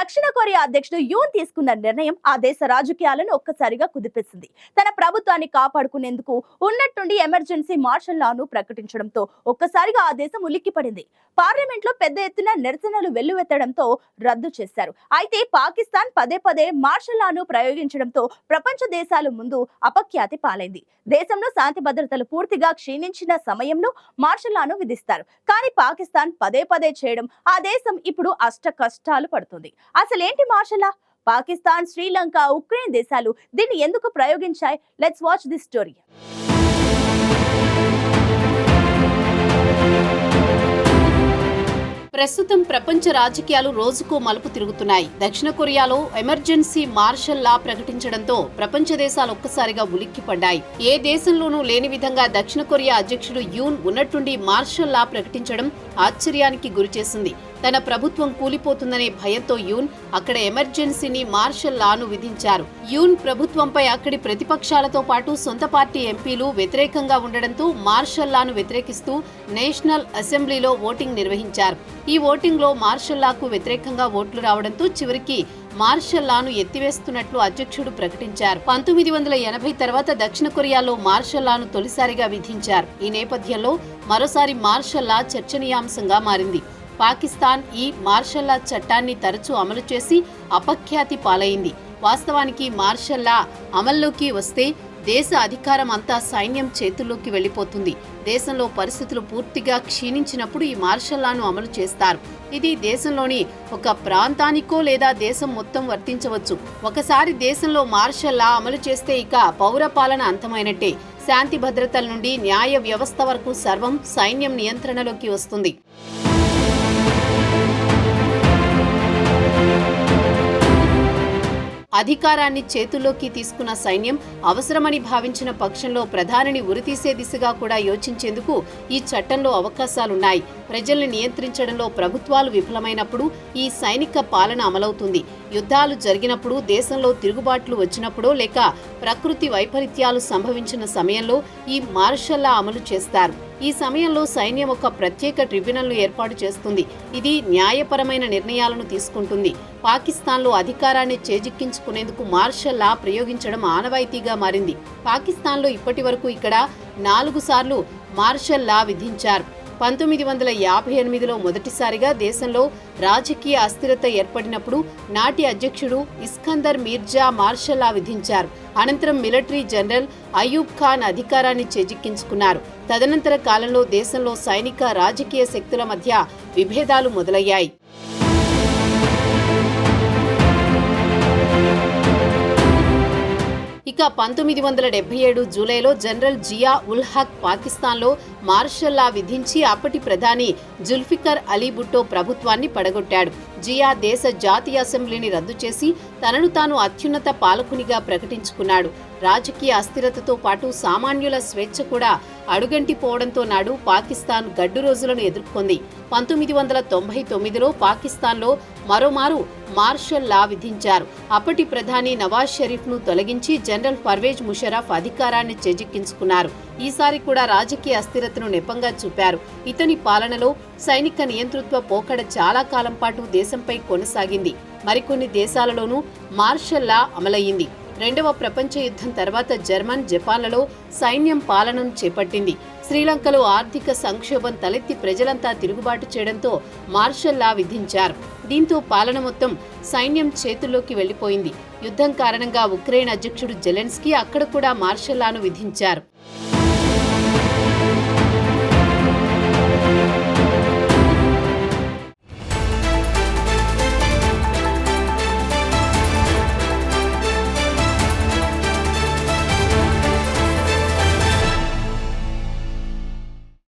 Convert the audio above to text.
దక్షిణ కొరియా అధ్యక్షుడు యూన్ తీసుకున్న నిర్ణయం ఆ దేశ రాజకీయాలను ఒక్కసారిగా కుదిపేసింది తన ప్రభుత్వాన్ని కాపాడుకునేందుకు ఉన్నట్టుండి ఎమర్జెన్సీ మార్షల్ లాను ప్రకటించడంతో ఒక్కసారిగా ఆ దేశం ఉలిక్కిపడింది. పార్లమెంట్లో పెద్ద ఎత్తున నిరసనలు వెల్లువెత్తడంతో రద్దు చేశారు. అయితే పాకిస్తాన్ పదే పదే మార్షల్ లాను ప్రయోగించడంతో ప్రపంచ దేశాల ముందు అపఖ్యాతి పాలైంది. దేశంలో శాంతి భద్రతలు పూర్తిగా క్షీణించిన సమయంలో మార్షల్ లాను విధిస్తారు. కానీ పాకిస్తాన్ పదే పదే చేయడం ఆ దేశం ఇప్పుడు అష్ట కష్టాలు పడుతుంది. అసలేంటి martial? Law Pakistan Sri Lanka Ukraine దేశాలు దీన్ని ఎందుకు ప్రయోగించాయి? లెట్స్ వాచ్ దిస్ స్టోరీ ప్రస్తుతం ప్రపంచ రాజకీయాలు రోజుకో మలుపు తిరుగుతున్నాయి. దక్షిణ కొరియాలో ఎమర్జెన్సీ మార్షల్ లా ప్రకటించడంతో ప్రపంచ దేశాలు ఒక్కసారిగా ఉలిక్కిపడ్డాయి. ఏ దేశంలోనూ లేని విధంగా దక్షిణ కొరియా అధ్యక్షుడు యూన్ ఉన్నట్టుండి మార్షల్ లా ప్రకటించడం ఆశ్చర్యానికి గురిచేసింది. తన ప్రభుత్వం కూలిపోతుందనే భయంతో యూన్ అక్కడ ఎమర్జెన్సీని మార్షల్ లాను విధించారు. యూన్ ప్రభుత్వంపై అక్కడి ప్రతిపక్షాలతో పాటు సొంత పార్టీ ఎంపీలు వ్యతిరేకంగా ఉండడంతో మార్షల్ లాను వ్యతిరేకిస్తూ నేషనల్ అసెంబ్లీలో ఓటింగ్ నిర్వహించారు. ఈ ఓటింగ్లో మార్షల్ లాకు వ్యతిరేకంగా ఓట్లు రావడంతో చివరికి మార్షల్ లాను ఎత్తివేస్తున్నట్లు అధ్యక్షుడు ప్రకటించారు. పంతొమ్మిది వందల ఎనభై తర్వాత దక్షిణ కొరియాలో మార్షల్ లాను తొలిసారిగా విధించారు. ఈ నేపథ్యంలో మరోసారి మార్షల్ లా చర్చనీయాంశంగా మారింది. పాకిస్తాన్ ఈ మార్షల్ లా చట్టాన్ని తరచూ అమలు చేసి అపఖ్యాతి పాలైంది. వాస్తవానికి మార్షల్ లా అమల్లోకి వస్తే దేశ అధికారం అంతా సైన్యం చేతుల్లోకి వెళ్ళిపోతుంది. దేశంలో పరిస్థితులు పూర్తిగా క్షీణించినప్పుడు ఈ మార్షల్ లాను అమలు చేస్తారు. ఇది దేశంలోని ఒక ప్రాంతానికో లేదా దేశం మొత్తం వర్తించవచ్చు. ఒకసారి దేశంలో మార్షల్ లా అమలు చేస్తే ఇక పౌర పాలన అంతమైనట్టే. శాంతి భద్రతల నుండి న్యాయ వ్యవస్థ వరకు సర్వం సైన్యం నియంత్రణలోకి వస్తుంది. అధికారాన్ని చేతుల్లోకి తీసుకున్న సైన్యం అవసరమని భావించిన పక్షంలో ప్రధానిని ఉరితీసే దిశగా కూడా యోచించేందుకు ఈ చట్టంలో అవకాశాలున్నాయి. ప్రజల్ని నియంత్రించడంలో ప్రభుత్వాలు విఫలమైనప్పుడు ఈ సైనిక పాలన అమలవుతుంది. యుద్ధాలు జరిగినప్పుడు దేశంలో తిరుగుబాట్లు వచ్చినప్పుడో లేక ప్రకృతి వైపరీత్యాలు సంభవించిన సమయంలో ఈ మార్షల్లా అమలు చేస్తారు. ఈ సమయంలో సైన్యం ఒక ప్రత్యేక ట్రిబ్యునల్ను ఏర్పాటు చేస్తుంది. ఇది న్యాయపరమైన నిర్ణయాలను తీసుకుంటుంది. పాకిస్తాన్లో అధికారాన్ని చేజిక్కించుకునేందుకు మార్షల్ లా ప్రయోగించడం ఆనవాయితీగా మారింది. పాకిస్తాన్లో ఇప్పటి వరకు ఇక్కడ నాలుగు సార్లు మార్షల్ లా విధించారు. పంతొమ్మిది వందల యాభై ఎనిమిదిలో మొదటిసారిగా దేశంలో రాజకీయ అస్థిరత ఏర్పడినప్పుడు నాటి అధ్యక్షుడు ఇస్కందర్ మీర్జా మార్షల్లా విధించారు. అనంతరం మిలిటరీ జనరల్ అయూబ్ ఖాన్ అధికారాన్ని చేజిక్కించుకున్నారు. తదనంతర కాలంలో దేశంలో సైనిక రాజకీయ శక్తుల మధ్య విభేదాలు మొదలయ్యాయి. ఇక పంతొమ్మిది వందల డెబ్బై ఏడు జూలైలో జనరల్ జియా ఉల్ హక్ పాకిస్తాన్లో మార్షల్ లా విధించి అప్పటి ప్రధాని జుల్ఫికర్ అలీ భుట్టో ప్రభుత్వాన్ని పడగొట్టాడు. జియా దేశ జాతీయ అసెంబ్లీని రద్దు చేసి తనను తాను అత్యున్నత పాలకునిగా ప్రకటించుకున్నాడు. రాజకీయ అస్థిరతతో పాటు సామాన్యుల స్వేచ్ఛ కూడా అడుగంటిపోవడంతో నాడు పాకిస్తాన్ గడ్డు రోజులను ఎదుర్కొంది. పంతొమ్మిది వందల తొంభై తొమ్మిదిలో పాకిస్తాన్లో మరోమారు మార్షల్ లా విధించారు. అప్పటి ప్రధాని నవాజ్ షరీఫ్ను తొలగించి జనరల్ పర్వేజ్ ముషరఫ్ అధికారాన్ని చేజిక్కించుకున్నారు. ఈసారి కూడా రాజకీయ అస్థిరతను నెపంగా చూపారు. ఇతని పాలనలో సైనిక నియంతృత్వ పోకడ చాలా కాలం పాటు దేశంపై కొనసాగింది. మరికొన్ని దేశాలలోనూ మార్షల్ లా అమలయ్యింది. రెండవ ప్రపంచ యుద్ధం తర్వాత జర్మన్ జపాన్లలో సైన్యం పాలనను చేపట్టింది. శ్రీలంకలో ఆర్థిక సంక్షోభం తలెత్తి ప్రజలంతా తిరుగుబాటు చేయడంతో మార్షల్ లా విధించారు. దీంతో పాలన మొత్తం సైన్యం చేతుల్లోకి వెళ్ళిపోయింది యుద్ధం కారణంగా ఉక్రెయిన్ అధ్యక్షుడు జెలెన్స్కీ అక్కడ కూడా మార్షల్ లాను విధించారు.